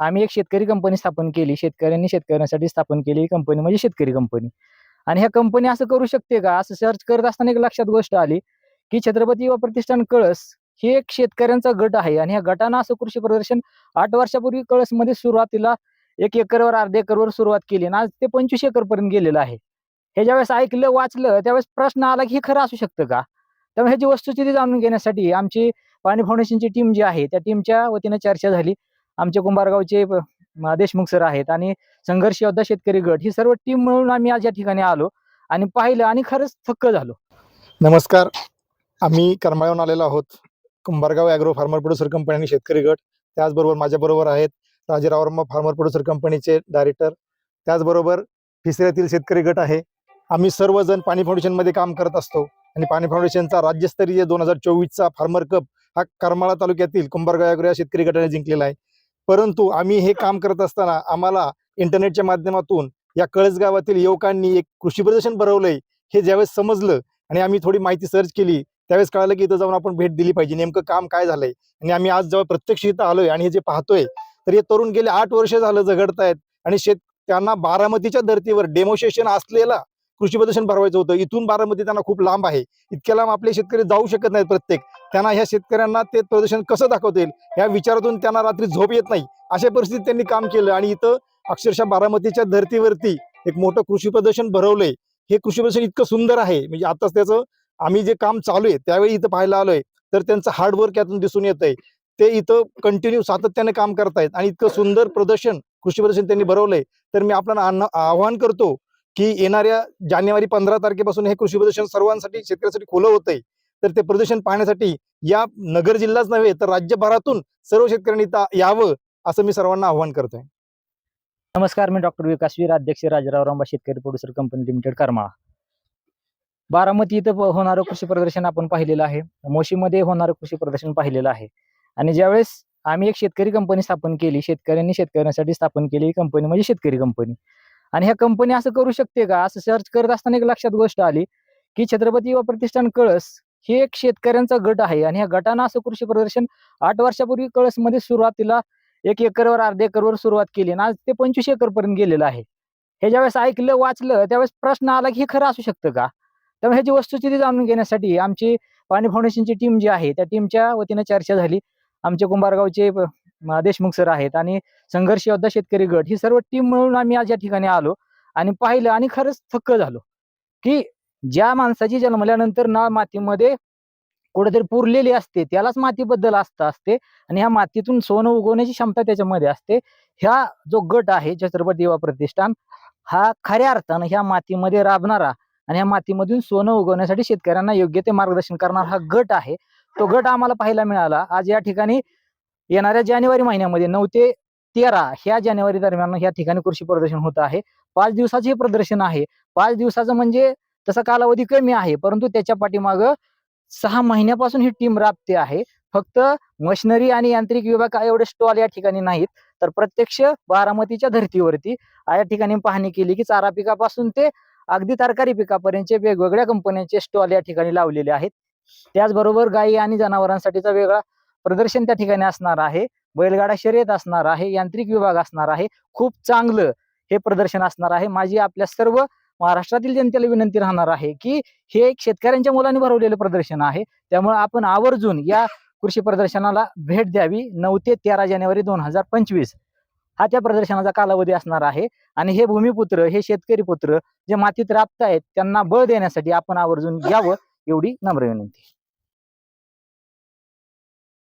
आम्ही एक शेतकरी कंपनी स्थापन केली. शेतकऱ्यांनी शेतकऱ्यांसाठी स्थापन केली ही कंपनी म्हणजे शेतकरी कंपनी आणि ह्या कंपनी असं करू शकते का? असं सर्च करत असताना एक लक्षात गोष्ट आली की छत्रपती व प्रतिष्ठान कळस हे एक शेतकऱ्यांचा गट आहे. आणि ह्या गटानं असं कृषी प्रदर्शन आठ वर्षापूर्वी कळसमध्ये सुरुवातीला एक एकरवर अर्ध एकरवर सुरुवात केली आणि आज ते पंचवीस एकर पर्यंत गेलेलं आहे. हे ज्यावेळेस ऐकलं वाचलं त्यावेळेस प्रश्न आला की हे खरं असू शकतं का? त्यामुळे ह्याची वस्तुस्थिती जाणून घेण्यासाठी आमची पाणी फाउंडेशनची टीम जी आहे त्या टीमच्या वतीने चर्चा झाली. आमचे कुंभारगावचे देशमुख सर आहेत आणि संघर्ष योद्धा शेतकरी गट ही सर्व टीम मिळून आम्ही आज या ठिकाणी आलो आणि पाहिलं आणि खरंच थक्क झालो. नमस्कार. आम्ही करमाळ्याहून आलेलो आहोत. Kumbhargaon agro farmer producer company आणि शेतकरी गट. त्याचबरोबर माझ्याबरोबर आहेत राजेराव फार्मर प्रोड्युसर कंपनीचे डायरेक्टर त्याचबरोबर फिसऱ्यातील शेतकरी गट आहे. आम्ही सर्वजण पाणी फाउंडेशनमध्ये काम करत असतो आणि पाणी फाउंडेशनचा राज्यस्तरीय दोन हजार चोवीसचा फार्मर कप हा करमाळा तालुक्यातील कुंभारगाव ॲग्रो या शेतकरी गटाने जिंकलेला आहे. परंतु आम्ही हे काम करत असताना आम्हाला इंटरनेटच्या माध्यमातून या कळस गावातील युवकांनी एक कृषी प्रदर्शन भरवलंय हे ज्यावेळेस समजलं आणि आम्ही थोडी माहिती सर्च केली त्यावेळेस कळालं की इथं जाऊन आपण भेट दिली पाहिजे नेमकं काम काय झालंय? आणि आम्ही आज जेव्हा प्रत्यक्ष इथं आलोय आणि हे जे पाहतोय तर हे तरुण गेले आठ वर्ष झालं झगडतायत आणि शेत त्यांना बारामतीच्या धर्तीवर डेमोस्ट्रेशन असलेला कृषी प्रदर्शन भरवायचं होतं. इथून बारामती त्यांना खूप लांब आहे. इतक्या लांब आपले शेतकरी जाऊ शकत नाहीत प्रत्येक. त्यांना ह्या शेतकऱ्यांना ते प्रदर्शन कसं दाखवता येईल विचारातून त्यांना रात्री झोप येत नाही. अशा परिस्थितीत त्यांनी काम केलं आणि इथं अक्षरशः बारामतीच्या धर्तीवरती एक मोठं कृषी प्रदर्शन भरवलंय. हे कृषी प्रदर्शन इतकं सुंदर आहे. म्हणजे आताच त्याचं आम्ही जे काम चालू आहे त्यावेळी इथं पाहायला आलोय. तर त्यांचं हार्डवर्क यातून दिसून येत आहे ते इथं कंटिन्यू सातत्याने काम करतायत आणि इतकं सुंदर प्रदर्शन कृषी प्रदर्शन त्यांनी भरवलंय. तर मी आपल्याला आव्हान आवाहन करतो की येणाऱ्या जानेवारी पंधरा तारखेपासून हे कृषी प्रदर्शन सर्वांसाठी शेतकऱ्यांसाठी खुलं होतंय. तर ते प्रदर्शन पाहण्यासाठी या नगर जिल्हाच नव्हे तर राज्यभरातून सर्व शेतकऱ्यांनी यावं असं मी सर्वांना आवाहन करतोय. नमस्कार मी डॉक्टर विकास वीर अध्यक्ष राजाराव रामबा शेतकरी producer company limited Karmala. Baramati इथं होणारं कृषी प्रदर्शन आपण पाहिलेलं आहे. मोशीमध्ये होणारं कृषी प्रदर्शन पाहिलेलं आहे. आणि ज्यावेळेस आम्ही एक शेतकरी कंपनी स्थापन केली शेतकऱ्यांनी शेतकऱ्यांसाठी स्थापन केली ही कंपनी म्हणजे शेतकरी कंपनी आणि ह्या कंपनी असं करू शकते का? असं सर्च करत असताना एक लक्षात गोष्ट आली की छत्रपती युवा प्रतिष्ठान कळस हे एक शेतकऱ्यांचा गट आहे आणि ह्या गटानं असं कृषी प्रदर्शन आठ वर्षापूर्वी कळसमध्ये सुरुवातीला एक एकरवर अर्ध्या एकरवर सुरुवात केली आणि आज ते पंचवीस एकर पर्यंत गेलेलं आहे. हे ज्यावेळेस ऐकलं वाचलं त्यावेळेस प्रश्न आला की हे खरं असू शकतं का? त्यामुळे ह्याची वस्तुस्थिती जाणून घेण्यासाठी आमची पाणी फाउंडेशनची टीम जी आहे त्या टीमच्या वतीने चर्चा झाली. आमचे कुंभारगावचे देशमुख सर आहेत आणि संघर्ष योद्धा शेतकरी गट ही सर्व टीम मिळून आम्ही आज या ठिकाणी आलो आणि पाहिलं आणि खरंच थक्क झालो की ज्या माणसाची जन्मल्यानंतर ना मातीमध्ये कुठेतरी पुरलेली असते त्यालाच मातीबद्दल आस्था असते आणि ह्या मातीतून सोनं उगवण्याची क्षमता त्याच्यामध्ये असते. ह्या जो गट आहे छत्रपती युवा प्रतिष्ठान हा खऱ्या अर्थानं ह्या मातीमध्ये राबणारा आणि ह्या मातीमधून सोनं उगवण्यासाठी शेतकऱ्यांना योग्य ते मार्गदर्शन करणारा हा गट आहे. तो गट आम्हाला पाहायला मिळाला. आज या ठिकाणी येणाऱ्या जानेवारी महिन्यामध्ये नऊ ते तेरा ह्या जानेवारी दरम्यान या ठिकाणी कृषी प्रदर्शन होत आहे. पाच दिवसाचे हे प्रदर्शन आहे. पाच दिवसाचं म्हणजे तसा कालावधी कमी आहे परंतु त्याच्या पाठीमागं सहा महिन्यापासून ही टीम राबते आहे. फक्त मशिनरी आणि यांत्रिक विभाग एवढे स्टॉल या ठिकाणी नाहीत. तर प्रत्यक्ष बारामतीच्या धर्तीवरती या ठिकाणी पाहणी केली की चारा पिकापासून ते अगदी तरकारी पिकापर्यंतचे वेगवेगळ्या कंपन्यांचे स्टॉल या ठिकाणी लावलेले आहेत. त्याचबरोबर गायी आणि जनावरांसाठीचा वेगळा प्रदर्शन त्या ठिकाणी असणार आहे. बैलगाडा शर्यत असणार आहे. यांत्रिक विभाग असणार आहे. खूप चांगलं हे प्रदर्शन असणार आहे. माझी आपल्या सर्व महाराष्ट्रातील जनतेला विनंती राहणार आहे की हे एक शेतकऱ्यांच्या मुलांनी भरवलेलं प्रदर्शन आहे. त्यामुळे आपण आवर्जून या कृषी प्रदर्शनाला भेट द्यावी. नऊ ते तेरा जानेवारी दोन हजार पंचवीस हा त्या प्रदर्शनाचा कालावधी असणार आहे. आणि हे भूमिपुत्र हे शेतकरी पुत्र जे मातीत राबतायत त्यांना बळ देण्यासाठी आपण आवर्जून यावं एवढी नम्र विनंती.